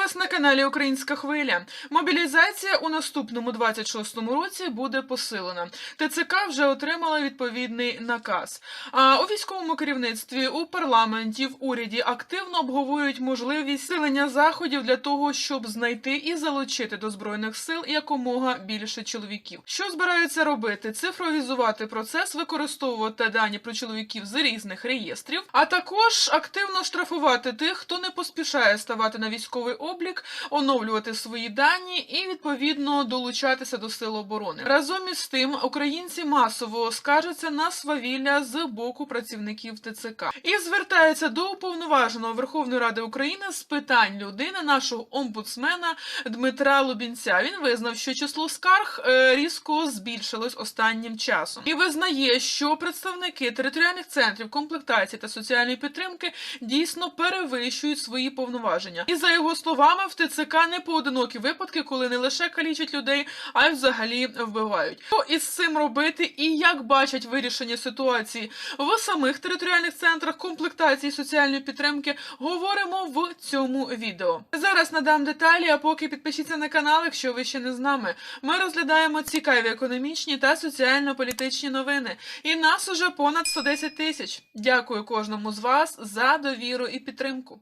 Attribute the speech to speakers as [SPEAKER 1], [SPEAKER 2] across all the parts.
[SPEAKER 1] вас на каналі Українська Хвиля. Мобілізація у наступному 26-му році буде посилена. ТЦК вже отримала відповідний наказ. А у військовому керівництві, у парламенті, в уряді активно обговорюють можливість силення заходів для того, щоб знайти і залучити до збройних сил якомога більше чоловіків. Що збираються робити? Цифровізувати процес, використовувати дані про чоловіків з різних реєстрів, а також активно штрафувати тих, хто не поспішає ставати на військовий облік, оновлювати свої дані і відповідно долучатися до сил оборони. Разом із тим, українці масово скаржаться на свавілля з боку працівників ТЦК і звертаються до уповноваженого Верховної Ради України з питань людини, нашого омбудсмена Дмитра Лубінця. Він визнав, що число скарг е, різко збільшилось останнім часом і визнає, що представники територіальних центрів комплектації та соціальної підтримки дійсно перевищують свої повноваження. І за його словами, в ТЦК не поодинокі випадки, коли не лише калічать людей, а й взагалі вбивають. Що із цим робити і як бачать вирішення ситуації в самих територіальних центрах комплектації соціальної підтримки, говоримо в цьому відео. Зараз надам деталі, а поки підпишіться на канал, якщо ви ще не з нами. Ми розглядаємо цікаві економічні та соціально-політичні новини. І нас уже понад 110 тисяч. Дякую кожному з вас за довіру і підтримку.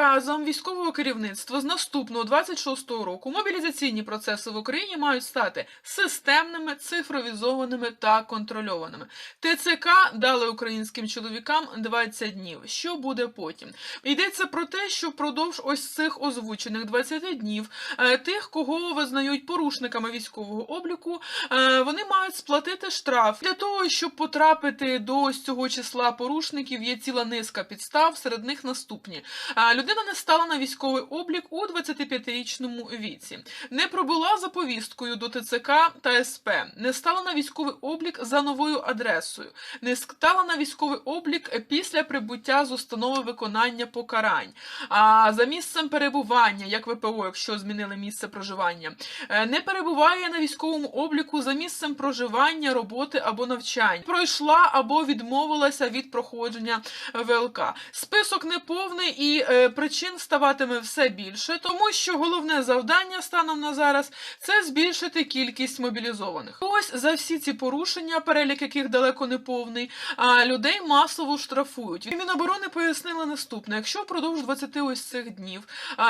[SPEAKER 1] Наказом військового керівництва з наступного 26-го року мобілізаційні процеси в Україні мають стати системними, цифровізованими та контрольованими. ТЦК дали українським чоловікам 20 днів. Що буде потім? Йдеться про те, що впродовж ось цих озвучених 20 днів е, тих, кого визнають порушниками військового обліку, е, вони мають сплатити штраф для того, щоб потрапити до ось цього числа порушників. Є ціла низка підстав, серед них наступні. А, Людина не стала на військовий облік у 25-річному віці, не пробула за повісткою до ТЦК та СП, не стала на військовий облік за новою адресою, не стала на військовий облік після прибуття з установи виконання покарань, а за місцем перебування, як ВПО, якщо змінили місце проживання, е, не перебуває на військовому обліку за місцем проживання, роботи або навчань, пройшла або відмовилася від проходження ВЛК. Список неповний і е, причин ставатиме все більше, тому що головне завдання станом на зараз це збільшити кількість мобілізованих. Ось за всі ці порушення, перелік яких далеко не повний, а людей масово штрафують. І Міноборони пояснили наступне: якщо впродовж 20 ось цих днів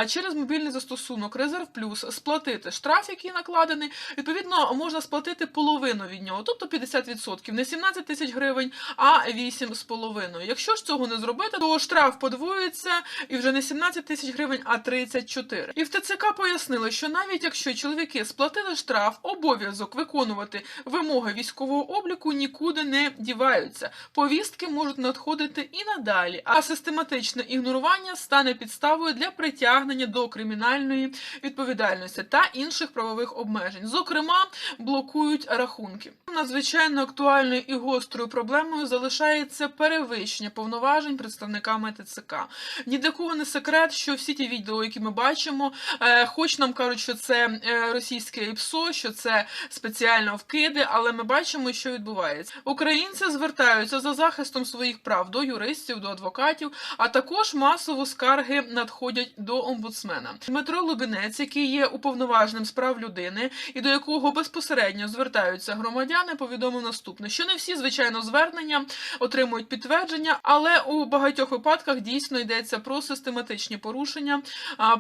[SPEAKER 1] через мобільний застосунок Резерв Плюс сплатити штраф, який накладений, відповідно можна сплатити половину від нього, тобто 50%, не 17 тисяч гривень, а 8,5. Якщо ж цього не зробити, то штраф подвоюється і вже не 17 тисяч гривень, а 34. І в ТЦК пояснили, що навіть якщо чоловіки сплатили штраф, обов'язок виконувати вимоги військового обліку нікуди не діваються. Повістки можуть надходити і надалі, а систематичне ігнорування стане підставою для притягнення до кримінальної відповідальності та інших правових обмежень. Зокрема, блокують рахунки. Надзвичайно актуальною і гострою проблемою залишається перевищення повноважень представниками ТЦК. Ні для кого не секрет, що всі ті відео, які ми бачимо, е, хоч нам кажуть, що це е, російське ІПСО, що це спеціально вкиди, але ми бачимо, що відбувається. Українці звертаються за захистом своїх прав до юристів, до адвокатів, а також масово скарги надходять до омбудсмена. Дмитро Лубінець, який є уповноваженим з прав людини, і до якого безпосередньо звертаються громадяни, повідомив наступне: що не всі, звичайно, звернення отримують підтвердження, але у багатьох випадках дійсно йдеться про систематичні порушення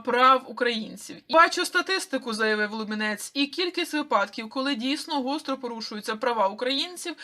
[SPEAKER 1] прав українців. Бачу статистику, заявив Лубінець, і кількість випадків, коли дійсно гостро порушуються права українців,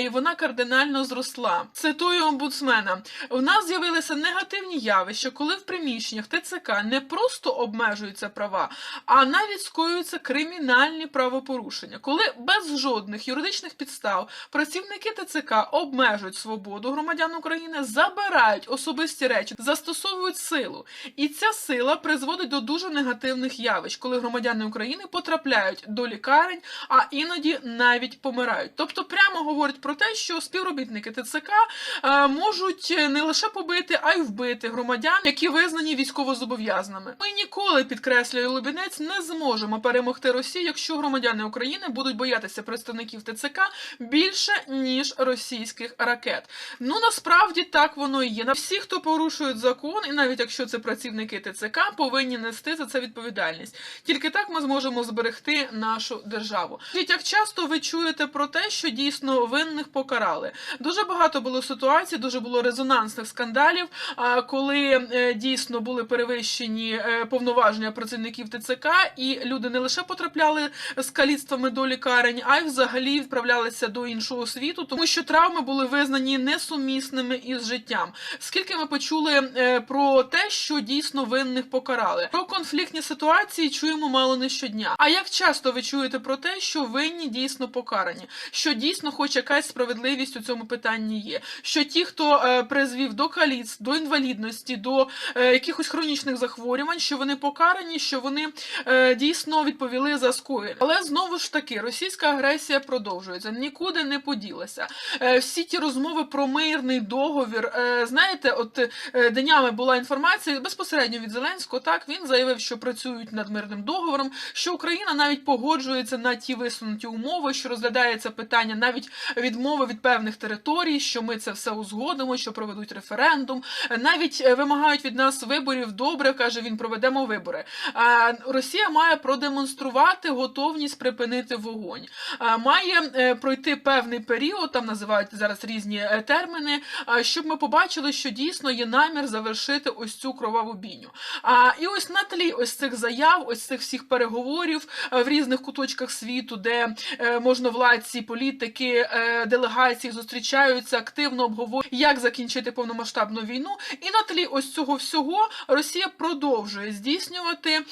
[SPEAKER 1] і вона кардинально зросла. Цитую омбудсмена: у нас з'явилися негативні явища, коли в приміщеннях ТЦК не просто обмежуються права, а навіть скоюються кримінальні правопорушення, коли без жодних юридичних підстав працівники ТЦК обмежують свободу громадян України, забирають особисті речі, застосовують силу. І ця сила призводить до дуже негативних явищ, коли громадяни України потрапляють до лікарень, а іноді навіть помирають. Тобто прямо говорить про те, що співробітники ТЦК е, можуть не лише побити, а й вбити громадян, які визнані військовозобов'язаними. Ми ніколи підкреслює Лубінець, не зможемо перемогти Росію, якщо громадяни України будуть боятися представників ТЦК більше ніж російських ракет. Ну насправді так воно і є. На всі, хто порушують закон, і навіть якщо це працівники ТЦК, повинні нести за це відповідальність. Тільки так ми зможемо зберегти нашу державу. Як часто ви чуєте про те, що дійсно винних покарали? Дуже багато було ситуацій, дуже було резонансних скандалів, коли е, дійсно були перевищені е, повноваження працівників ТЦК, і люди не лише потрапляли з каліцтвами до лікарень, а й взагалі відправлялися до іншого світу, тому що травми були визнані несумісними із життям. Скільки ми почули е, те, що дійсно винних покарали? Про конфліктні ситуації чуємо мало не щодня. А як часто ви чуєте про те, що винні дійсно покарані? Що дійсно, хоч якась справедливість у цьому питанні є? Що ті, хто е, призвів до каліцтв, до інвалідності, до е, якихось хронічних захворювань, що вони покарані, що вони е, дійсно відповіли за скоєне. Але знову ж таки, російська агресія продовжується, нікуди не поділася. Е, всі ті розмови про мирний договір. Е, знаєте, от е, днями була інформація безпосередньо від Зеленського. Так він заявив, що працюють над мирним договором, що Україна навіть погоджується на ті висунуті умови, що розглядається питання навіть відмови від певних територій, що ми це все узгодимо, що проведуть референдум. Навіть е, вимагають від нас виборів. Добре, каже він, проведемо вибори. Росія має продемонструвати готовність припинити вогонь. Має е, пройти певний період, там називають зараз різні е, терміни, щоб ми побачили, що дійсно є намір завершити ось цю кроваву бійню. А і ось на тлі ось цих заяв, ось цих всіх переговорів е, в різних куточках світу, де е, можновладці, політики, е, делегації зустрічаються, активно обговорюють, як закінчити повномасштабну війну. І на тлі ось цього всього Росія продовжує здійснювати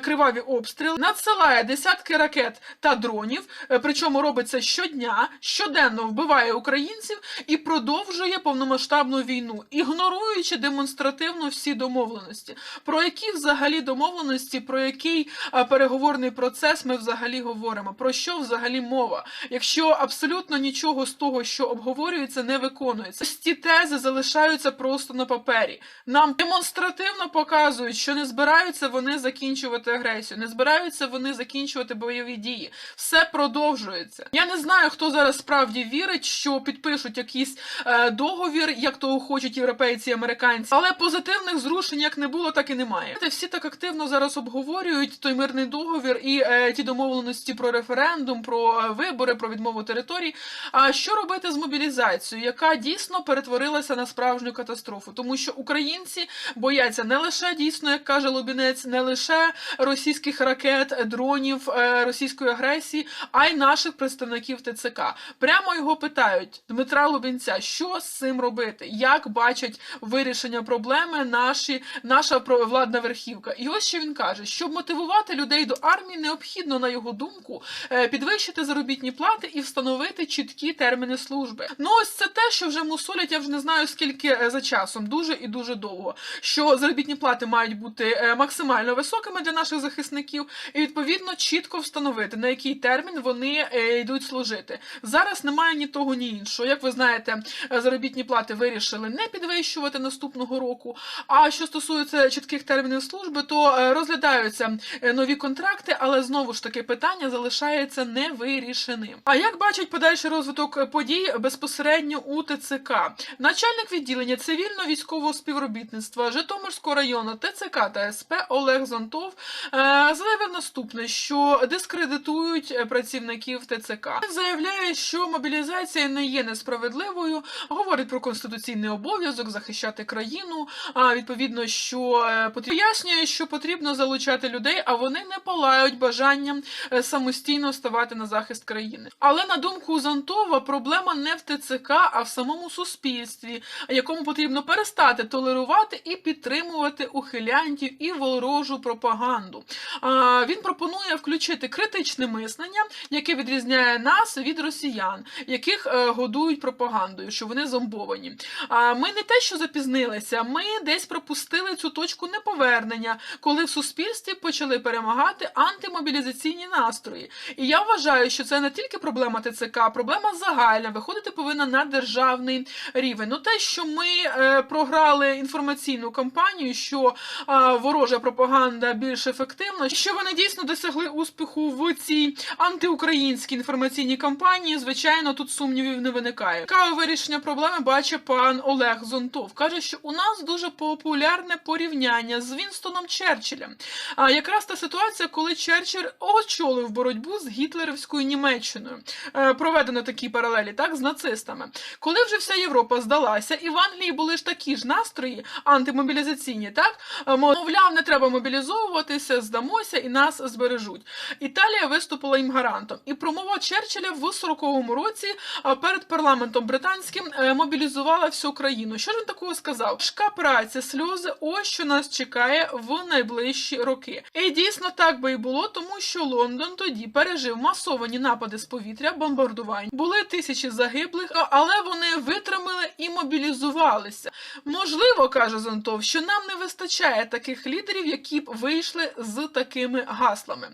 [SPEAKER 1] криваві обстріли, надсилає десятки ракет та дронів, причому робить це щодня, щоденно вбиває українців і продовжує повномасштабну війну, ігноруючи демонстративно всі домовленості. Про які взагалі домовленості, про який переговорний процес ми взагалі говоримо? Про що взагалі мова? Якщо абсолютно нічого з того, що обговорюється, не виконується, ось ці тези залишаються просто на папері. Нам демонстративно показують, що не збираються вони закінчувати агресію, не збираються вони закінчувати бойові дії. Все продовжується. Я не знаю, хто зараз справді вірить, що підпишуть якийсь е, договір, як того хочуть європейці і американці, але позитивних зрушень як не було, так і немає. Всі так активно зараз обговорюють той мирний договір і е, ті домовленості про референдум, про е, вибори, про відмову територій. А що робити з мобілізацією, яка дійсно перетворилася на справжню катастрофу, тому що українці бояться не лише дійсно, як каже Лубінець, не лише російських ракет, дронів, е, російської агресії, а й наших представників ТЦК. Прямо його питають Дмитра Лубінця, що з цим робити, як бачать вирішення проблеми наші, наша владна верхівка. І ось що він каже: щоб мотивувати людей до армії, необхідно, на його думку, е, підвищити заробітні плати і встановити чіткі терміни служби. Ну ось це те, що вже мусолять, я вже не знаю скільки е, за часом, дуже і дуже довго. Що заробітні плати мають бути е, максимально високими для наших захисників, і відповідно чітко встановити на який термін вони йдуть служити. Зараз немає ні того, ні іншого. Як ви знаєте, заробітні плати вирішили не підвищувати наступного року. А що стосується чітких термінів служби, то е, розглядаються е, нові контракти, але знову ж таки питання залишається невирішеним. А як бачать подальший розвиток подій безпосередньо у ТЦК? Начальник відділення цивільно-військового співробітництва Житомирського району ТЦК та СП Олег Зонтов е, заявив наступне, що дискредитують працівників ТЦК. Заявляє, що мобілізація не є несправедливою, говорить про конституційний обов'язок захищати країну. А відповідно, що е, потрібно пояснює, що потрібно залучати людей, а вони не палають бажанням е, самостійно ставати на захист країни. Але на думку Зонтова, проблема не в ТЦК, а в самому суспільстві, якому потрібно перестати толерувати і підтримувати ухилянтів і ворожу пропаганду. А, Він пропонує включити критичне мислення, яке відрізняє нас від росіян, яких е, годують пропагандою, що вони зомбовані. А ми не те, що запізнилися, ми десь пропустили цю точку неповернення, коли в суспільстві почали перемагати антимобілізаційні настрої. І я вважаю, що це не тільки проблема ТЦК, проблема загальна. Виходити повинна на державний рівень. Ну те, що ми е, програли інформаційну кампанію, що е, ворожа пропаганда більш ефективна, що вони дійсно досягли успіху в цій антиукраїнській інформаційній кампанії. Звичайно, тут сумнівів не виникає. Цікаве вирішення проблеми бачить пан Олег Зонтов. каже, що у нас дуже популярне порівняння з Вінстоном Черчиллем. А якраз та ситуація, коли Черчилль очолив боротьбу з гітлерівською Німеччиною. Е, проведено такі паралелі, так, з нацистами. Коли вже вся Європа здалася, і в Англії були ж такі ж настрої антимобілізаційні, так Е, мовляв, не треба мобілізовуватися, здамося і нас збережуть. Італія виступила їм гарантом. І промова Черчилля в 40-му році перед парламентом британським е, мобілізувала всю країну. Що ж він такого сказав? Важка праця, сльози, ось що нас чекає в найближчі роки. І дійсно так би і було, тому що Лондон тоді пережив масовані напади з повітря, бомбардувань. Були тисячі загиблих, але вони витримали і мобілізувалися. Можливо, каже Зонтов, що нам не вистачає таких лідерів, які б вийшли з такими гаслами.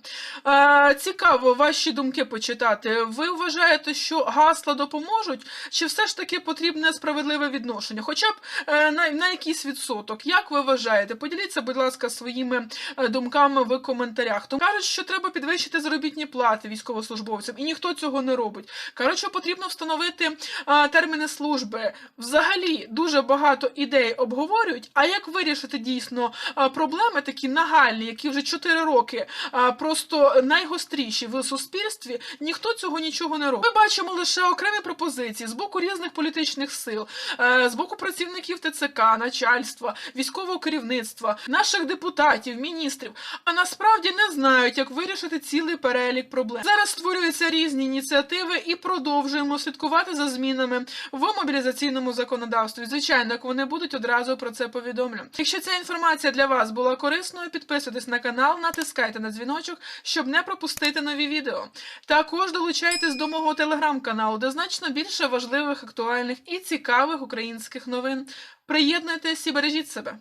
[SPEAKER 1] Е, цікаво ваші думки почитати. Ви вважаєте, що гасла допоможуть, чи все ж таки потрібне справедливе відношення? Хоча б е, на, на якийсь відсоток. Як ви вважаєте? Поділіться, будь ласка, своїми е, думками в коментарях. Тому кажуть, що треба підвищити заробітні плати військовослужбовцям, і ніхто цього не робить. Кажуть, що потрібно встановити е, терміни служби. Взагалі дуже багато ідей обговорюють. А як вирішити дійсно е, проблеми такі нагальні, які вже 4 роки е, просто найгостріші в суспільстві, ніхто цього нічого не робить. Ми бачимо лише окремі пропозиції з боку різних політичних сил, з боку працівників ТЦК, начальства, військового керівництва, наших депутатів, міністрів. А насправді не знають, як вирішити цілий перелік проблем. Зараз створюються різні ініціативи і продовжуємо слідкувати за змінами в мобілізаційному законодавстві. Звичайно, як вони будуть одразу про це повідомлю. Якщо ця інформація для вас була корисною, підписуйтесь на канал, натискайте на дзвіночок, щоб не пропустити нові відео. Також долучайтесь до мого телеграм-каналу, де значно більше важливих, актуальних і цікавих українських новин. Приєднуйтесь і бережіть себе.